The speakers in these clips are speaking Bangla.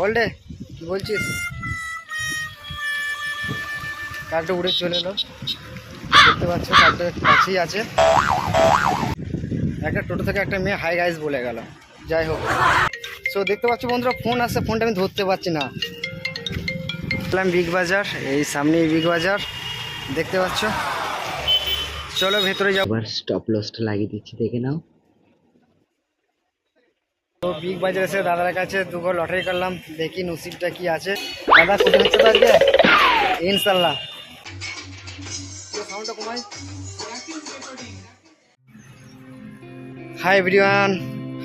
বললে কি বলছিস? কারটা উড়ে চলে এলো। দেখতে পাচ্ছ কারটা কাছেই আছে। একটা টোটো থেকে একটা মেয়ে হাই গাইজ বলে গেল। যাই হোক। সো দেখতে পাচ্ছ বন্ধুরা ফোন আসছে ফোনটা আমি ধরতে পারছি না। গেলাম বিগ বাজার এই সামনেই বিগ বাজার দেখতে পাচ্ছ? চলো ভেতরে আবার স্টপ লসটা লাগিয়ে দিচ্ছি, দেখে নাও। তো বিগ বাজার এসে দাদার কাছে দুটো লটারি করলাম, দেখি নসিবটা কি আছে। দাদা কোথায় হচ্ছে তো আজকে? ইনশাল্লাহ hi everyone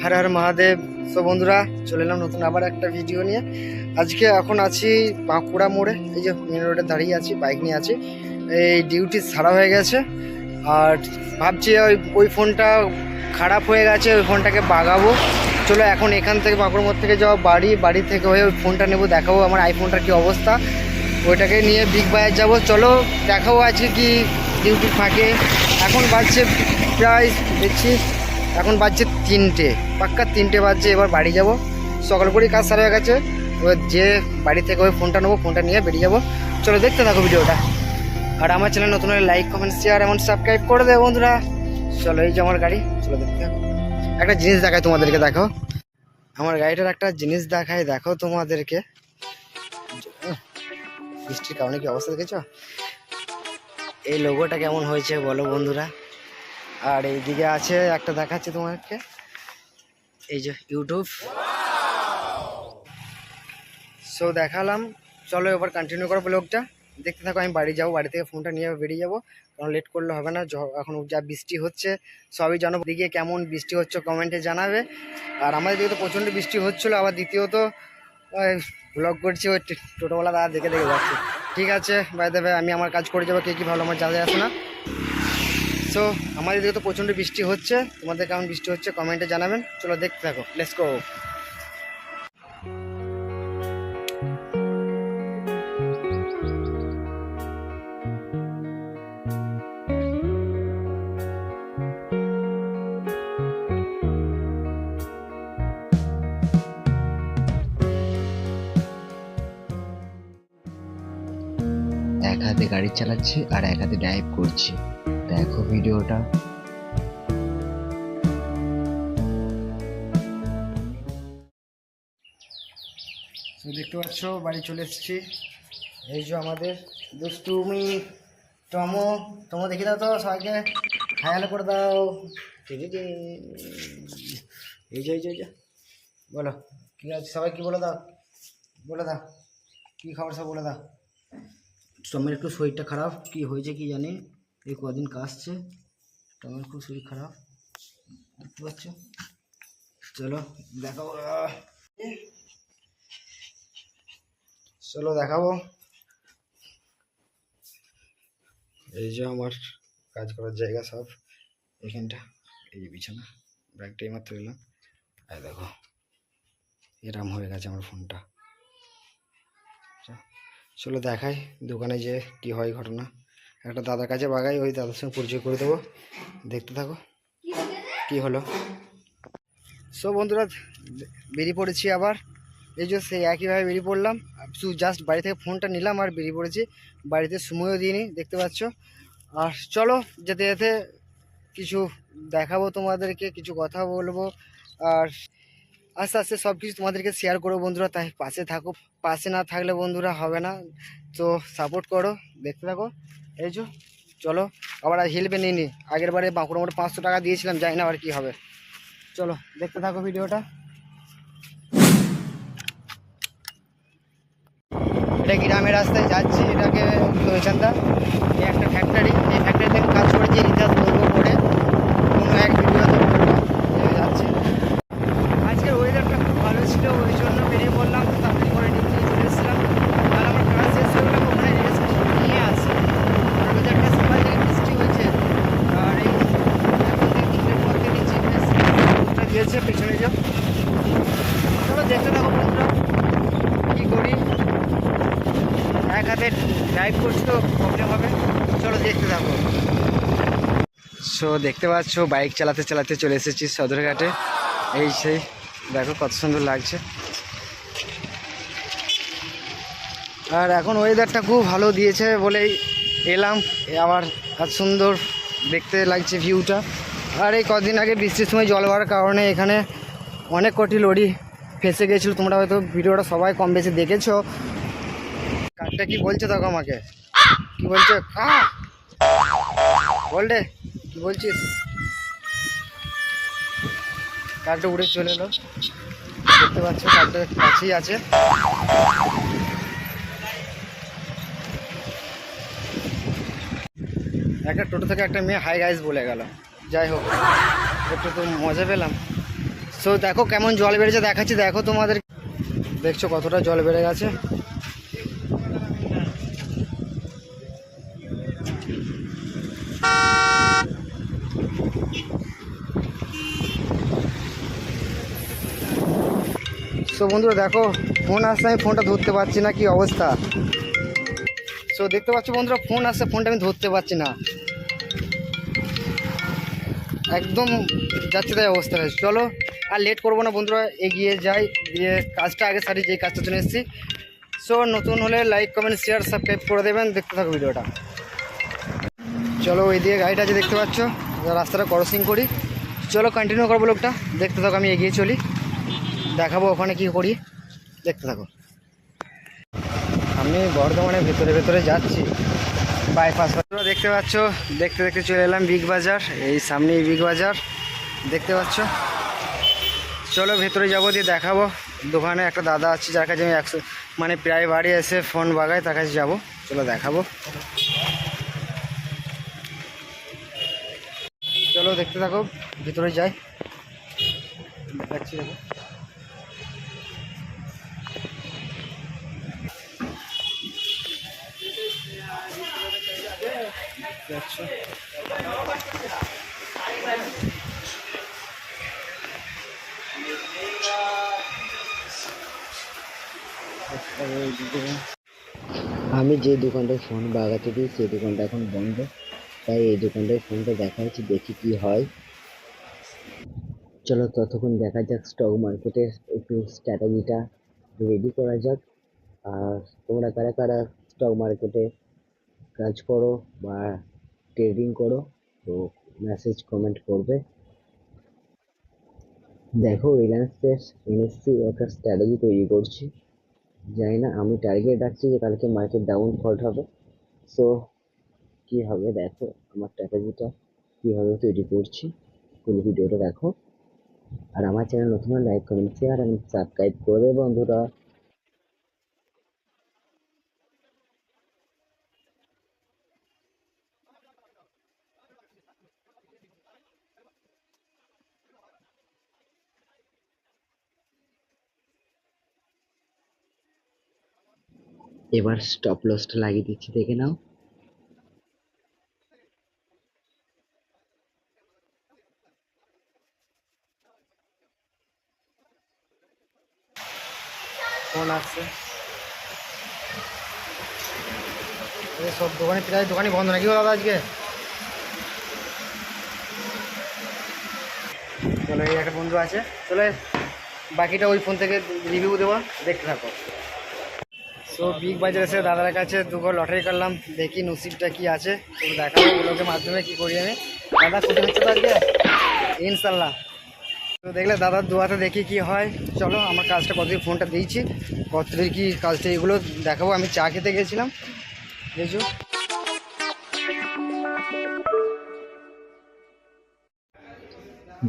Har Har Mahadev. So বন্ধুরা, চলে এলাম নতুন আবার একটা ভিডিও নিয়ে। আজকে এখন আছি বাঁকুড়া মোড়ে, এই যে মেন রোডে দাঁড়িয়ে আছি বাইক নিয়ে আছি। এই ডিউটি ছাড়া হয়ে গেছে। আর ভাবছি ওই ওই ফোনটা খারাপ হয়ে গেছে, ওই ফোনটাকে বাগাবো। চলো এখন এখান থেকে বাঁকুড়া মোড় থেকে যাওয়া বাড়ি বাড়ি থেকে হয়ে ওই ফোনটা নেব, দেখাবো আমার আইফোনটার কি অবস্থা। ওইটাকে নিয়ে বিগ বাজার যাব। চলো দেখাবো আজকে কি ডিউটি ফাঁকে। এখন বাজছে প্রায়, দেখছি, এখন বাজছে তিনটে, পাক্কা তিনটে বাজছে, এবার বাড়ি যাব। সকাল করেই কাজ সারা হয়ে গেছে। এবার যে বাড়ি থেকে ওই ফোনটা নেব, ফোনটা নিয়ে বেরিয়ে যাব। চলো দেখতে থাকো ভিডিওটা। আর আমার চ্যানেল নতুন হলে লাইক কমেন্ট শেয়ার এমন সাবস্ক্রাইব করে দেবো বন্ধুরা। চলো এই যে আমার গাড়ি, চলো দেখতে থাকো। একটা জিনিস দেখায় তোমাদেরকে, দেখো। আমার গাড়িটার একটা জিনিস দেখায় দেখো তোমাদেরকে। বৃষ্টির কারণে কি অবস্থা দেখেছ? এই লোগোটা কেমন হয়েছে বলো বন্ধুরা। আর এইদিকে আছে, একটা দেখাচ্ছে তোমাকে এই যে ইউটিউব। সো দেখালাম। চলো এবার কন্টিনিউ করো ব্লগটা দেখতে থাকো, আমি বাড়ি যাব, বাড়ি থেকে ফোনটা নিয়ে বেরিয়ে যাব। কারণ লেট করলে হবে না এখন যা বৃষ্টি হচ্ছে, সবই জানো। দিকে কেমন বৃষ্টি হচ্ছে কমেন্টে জানাবে। আর আমাদের দিকে তো প্রচণ্ড বৃষ্টি হচ্ছিল, আবার দ্বিতীয়ত ব্লগ করছি, ওই টোটোওয়ালা দাদা দেখে দেখে যাচ্ছে। ঠিক আছে বাই দেবে আমি আমার কাজ করে যাব, কে কী ভালো আমার যাতে আসে না। সো আমাদের দিকে তো প্রচণ্ড বৃষ্টি হচ্ছে, তোমাদের কেমন বৃষ্টি হচ্ছে কমেন্টে জানাবেন। চলো দেখতে থাকো লেটস গো হাতে গাড়ি চালাচ্ছি আর এক হাতে ড্রাইভ করছি। দেখো ভিডিওটা। দেখতে পাচ্ছ, বাড়ি চলে এসেছি। এই যে আমাদের দুষ্টুমি টমো। টমো, দেখে দাও তো সবাইকে। হায়াল করে দাও। এই যে এই যে এই যে। বলো, কী আছে? সবাই কী বলে দাও? বলে দাও। কী খবর সব বলে দাও? টমের একটু শরীরটা খারাপ, কি হয়েছে কি জানি। এই কদিন কাশছে টমের খুব শরীর খারাপ। দেখতে পাচ্ছ? চলো, দেখাবো। চলো, দেখাবো। এই যে আমার কাজ করার জায়গা সব, এখানটা, এই যে বিছানা, ব্যাগটা মাত্র এলাম। আর দেখো, এরম হয়ে গেছে আমার ফোনটা। চলো দেখাই দোকানে যে কি হয় ঘটনা। একটা দাদার কাছে বাগাই, ওই দাদার সঙ্গে পরিচয় করে দেবো। দেখতে থাকো। কি হলো? সো বন্ধুরা, বেরিয়ে পড়েছি আবার। এই যে সেই একইভাবে বেরিয়ে পড়লাম। শুধু জাস্ট বাড়ি থেকে ফোনটা নিলাম আর বেরিয়ে পড়েছি। বাড়িতে সময়ও দিইনি, দেখতে পাচ্ছ। আর চলো, যেতে যেতে কিছু দেখাবো তোমাদেরকে, কিছু কথা বলব। আর আস্তে আস্তে সব কিছু তোমাদেরকে শেয়ার করো বন্ধুরা। তাই পাশে থাকো, পাশে না থাকলে বন্ধুরা হবে না। তো সাপোর্ট করো, দেখতে থাকো। এই যে, চলো, আবার হেলবে নিই নি। আগের বারে বাঁকুড়া মোটে পাঁচশো টাকা দিয়েছিলাম, জানি না আবার কী হবে। চলো, দেখতে থাকো ভিডিওটা। এটা গ্রামের রাস্তায় যাচ্ছি, এটাকে এই একটা ফ্যাক্টরি এই ফ্যাক্টরি থেকে কাজ করেছি ইতিহাস বলব পরে কোনো এক ভিডিওতে বলব এই যাচ্ছি আজকের ওয়েদারটা খুব ভালো ছিল ওই জন্য বেরিয়ে পড়লাম তাড়াতাড়ি করে ডিউটি চলে এসেছিলাম আর আমার ক্লাস শেষ হয়ে গেলাম ওখানে রেস্ট নিয়ে আসি আর ওয়েদারটা সকাল থেকে বৃষ্টি হয়েছে আর এই এখন থেকে তিনটের পর থেকে চিকনেস রোদটা দিয়েছে পেছনে যাও চলো দেখতে থাকো বন্ধুরা কী করি হাতে ড্রাইভ করছ প্রবলেম হবে, চলো দেখতে থাকো। সো দেখতে পাচ্ছ বাইক চালাতে চালাতে চলে এসেছি সদরঘাটে। এই সেই দেখো কত সুন্দর লাগছে। আর এখন ওয়েদারটা খুব ভালো দিয়েছে বলেই এলাম। আবার এত সুন্দর দেখতে লাগছে ভিউটা আর এই কদিন আগে বৃষ্টির সময় জল হওয়ার কারণে এখানে অনেক কটি লরি ফেসে গেছিল। তোমরা হয়তো ভিডিওটা সবাই কম বেশি দেখেছ। কারটা কি বলছে দেখো আমাকে? কি বলছে? কা বললে কি বলছিস? কারটা উড়ে চলে এলো। দেখতে পাচ্ছ কারটা কাছেই আছে। একটা টোটো থেকে একটা মেয়ে হাই গাইজ বলে গেল। যাই হোক, একটু তো মজা পেলাম। সো দেখো কেমন জল বেড়েছে, দেখাচ্ছি। দেখো তোমাদের, দেখছ কতটা জল বেড়ে গেছে। সো বন্ধুরা, দেখো ফোন আসছে, আমি ফোনটা ধরতে পারছি না, কি অবস্থা? সো দেখতে পাচ্ছ বন্ধুরা ফোন আসছে ফোনটা আমি ধরতে পারছি না। একদম যাচ্ছে তাই অবস্থা রয়েছে চলো, আর লেট করব না বন্ধুরা, এগিয়ে যাই, দিয়ে কাজটা আগে সারি, যেই কাজটা চলে এসেছি। সো নতুন হলে লাইক কমেন্ট শেয়ার সাবস্ক্রাইব করে দেবেন, দেখতে থাকো ভিডিওটা। চলো ওই দিকে গাড়িটা আছে, দেখতে পাচ্ছ। রাস্তাটা ক্রসিং করি। চলো কন্টিনিউ করব লোকটা, দেখতে থাকো, আমি এগিয়ে চলি। দেখাবো ওখানে কি করি। দেখতে থাকো। আমি বর্ধমানের ভেতরে ভেতরে যাচ্ছি। বাইপাস দেখতে পাচ্ছ, দেখতে দেখতে চলে এলাম বিগ বাজার। এই সামনেই বিগ বাজার। দেখতে পাচ্ছ? চলো ভেতরে যাব, দিয়ে দেখাবো। দোকানে একটা দাদা আছে, যার কাছে আমি একশো মানে প্রায় বাড়ি এসে ফোন বাগাই তার কাছে যাব। চলো দেখাবো। চলো দেখতে থাকো, ভেতরে যাই। দেখাচ্ছি দেখো। আমি যে দোকানটায় ফোন বাগাতে দিই সেই দোকানটা এখন বন্ধ। তাই এই দোকানটায় ফোনটা দেখা হচ্ছে, দেখি কি হয়। চলো ততক্ষণ দেখা যাক স্টক মার্কেটের একটু স্ট্র্যাটেজিটা রেডি করা যাক। আর তোমরা কারা কারা স্টক মার্কেটে কাজ করো বা ট্রেডিং করো, তো মেসেজ কমেন্ট করবে। দেখো রিলায়েন্সের এনএসসি একটা স্ট্র্যাটেজি তৈরি করছি। জানি না, আমি টার্গেট রাখছি যে কালকে মার্কেট ডাউন ফল্ট হবে। সো কী হবে দেখো, আমার স্ট্র্যাটেজিটা কীভাবে তৈরি করছি ফুল ভিডিওটা দেখো। আর আমার চ্যানেল নতুন লাইক কমেন্ট শেয়ার এবং সাবস্ক্রাইব করে বন্ধুরা। এবার স্টপ লসটা লাগিয়ে দিচ্ছি, দেখে নাও। ফোন আসছে। সব দোকানে প্রায় দোকানই বন্ধ নাকি দাদা আজকে? চলো, এই একটা বন্ধু আছে। চলে, বাকিটা ওই ফোন থেকে রিভিউ দেবো দেখতে থাকো। সো বিগ বাজার এসে দাদার কাছে দুটো লটারি করলাম, দেখি নসিবটা কি আছে। তো দেখাবো ওগুলোকে মাধ্যমে কি করি আমি। দাদা কোথায় হচ্ছে তো আজকে? ইনশাল্লাহ তো দেখলে দাদার দোয়াতে দেখি কি হয়। চলো, আমার কাজটা কতদিন ফোনটা দিয়েছি। কতদিন কি কাজটা এগুলো দেখাবো। আমি চা খেতে গেছিলাম। বুঝছ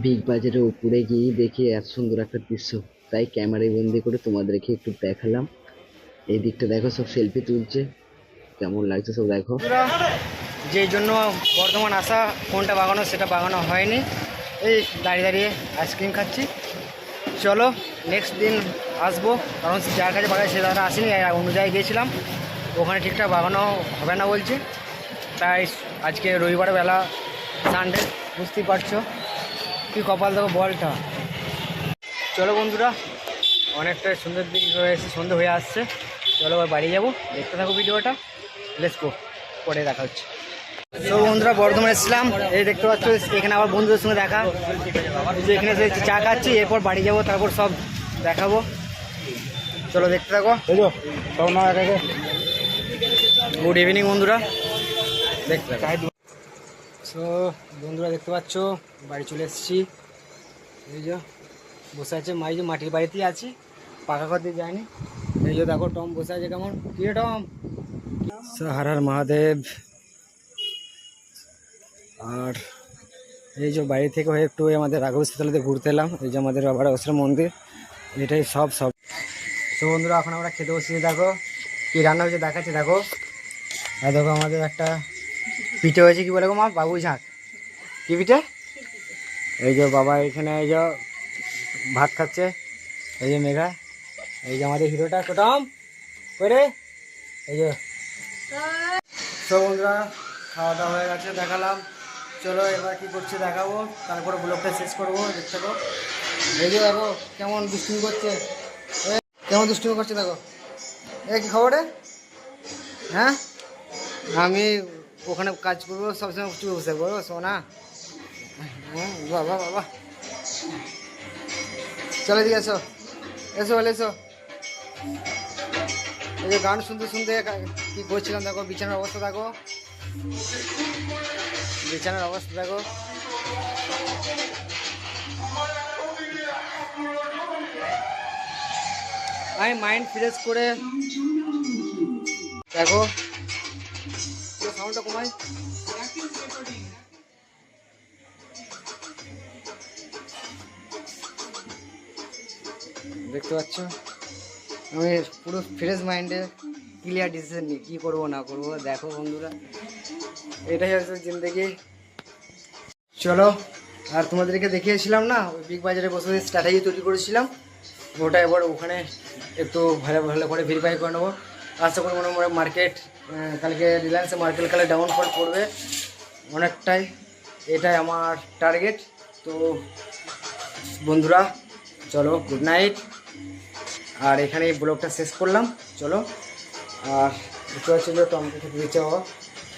বিগ বাজারের উপরে গিয়ে দেখি এত সুন্দর একটা দৃশ্য। তাই ক্যামেরায় বন্দি করে তোমাদেরকে একটু দেখালাম। এই দিকটা দেখো, সব সেলফি তুলছে। কেমন লাগছে সব দেখো। যেই জন্য বর্ধমান আসা, কোনটা বাগানো, সেটা বাগানো হয়নি। এই দাঁড়িয়ে দাঁড়িয়ে আইসক্রিম খাচ্ছি। চলো নেক্সট দিন আসব। কারণ যার কাছে বাগায়, সে দাদা আসেনি অন্য জায়গায় গিয়েছিলাম। ওখানে ঠিকঠাক বাগানো হবে না বলছে। তাই আজকে রবিবার বেলা সানডে বুঝতেই পারছ। কি কপাল দেখো বলটা। চলো বন্ধুরা অনেকটা সুন্দর দিক হয়ে সন্ধে হয়ে আসছে। চলো আবার বাড়ি যাব। দেখতে থাকো ভিডিওটা। লেটস গো পরে দেখা হচ্ছে। তো বন্ধুরা বর্ধমানে এসেছিলাম। এই দেখতে পাচ্ছ এখানে আবার বন্ধুদের সঙ্গে দেখা। এখানে চা খাচ্ছি এরপর বাড়ি যাব তারপর সব দেখাবো। চলো দেখতে থাকো। সব না গুড ইভিনিং বন্ধুরা। দেখতে সো বন্ধুরা দেখতে পাচ্ছ বাড়ি চলে এসেছি। এই যে বসে আছে মাই যে মাটির বাড়িতেই আছি। পাকা করতে যায়নি। এই যে দেখো টম বসে আছে কেমন। কি রে টম? সো হর হর মহাদেব। আর এই যে বাড়ি থেকে হয়ে একটু আমাদের রাঘব শীতলাতে ঘুরতে এলাম। এই যে আমাদের বাবার অবসর মন্দির। এটাই সব সব। তো বন্ধুরা, এখন আমরা খেতে বসেছি, দেখো। কি রান্না হয়েছে দেখাচ্ছি, দেখো। আর দেখো, আমাদের একটা পিঠে হয়েছে, কি বলে গো মা? বাবু ঝাঁক। কি পিঠে? এই যে বাবা এখানে এই যে ভাত খাচ্ছে। এই যে মেঘা। এই যে আমাদের হিরোটা কোটাম, করে, এই যে। তো বন্ধুরা খাওয়া দাওয়া হয়ে গেছে, দেখালাম। চলো এবার কি করছে দেখাবো, তারপরে ব্লগটা শেষ করব, দেখতে থাকো। এই যে দেখো, কেমন দুষ্টুমি করছে। কেমন দুষ্টুমি করছে দেখো। এ, কি খবর রে? হ্যাঁ? আমি ওখানে কাজ করব, সবসময় চুপ বসে থাকব সোনা। হ্যাঁ বাবা বাবা। চলে দিকে এসো। এসো, বলে এসো। এই যে গান শুনতে শুনতে কা- করছিলাম দেখো, বিছানার অবস্থা দেখো। বিছানার অবস্থা দেখো। আমি মাইন্ড ফ্রেশ করে দেখো। সাউন্ডটা কমাই। দেখতে পাচ্ছ? আমি পুরো ফ্রেশ মাইন্ডে ক্লিয়ার ডিসিশন নিই, কী করব, না করব, দেখো বন্ধুরা। এটাই হচ্ছে জিন্দগি। চলো, আর তোমাদেরকে দেখিয়েছিলাম না, ওই বিগ বাজারে বসে স্ট্র্যাটেজি তৈরি করেছিলাম। ওটা এবার ওখানে একটু ভালো ভালো করে ভেরিফাই করে নেব। আশা করি মনে হয় মার্কেট কালকে রিলায়েন্সে মার্কেট কালে ডাউনফল পড়বে অনেকটাই। এটাই আমার টার্গেট তো বন্ধুরা, চলো গুড নাইট আর এখানে এই ব্লগটা শেষ করলাম। চলো। আর দেখতে পাচ্ছি যে টমকে খেতে দিচ্ছে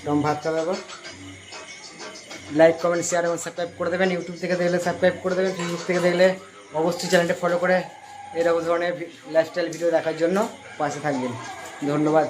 টম ভাত খাবে লাইক কমেন্ট শেয়ার এবং সাবস্ক্রাইব করে দেবেন। ইউটিউব থেকে দেখলে সাবস্ক্রাইব করে দেবেন। ফেসবুক থেকে দেখলে অবশ্যই চ্যানেলটা ফলো করে এরকম ধরনের লাইফস্টাইল ভিডিও দেখার জন্য পাশে থাকবেন। ধন্যবাদ।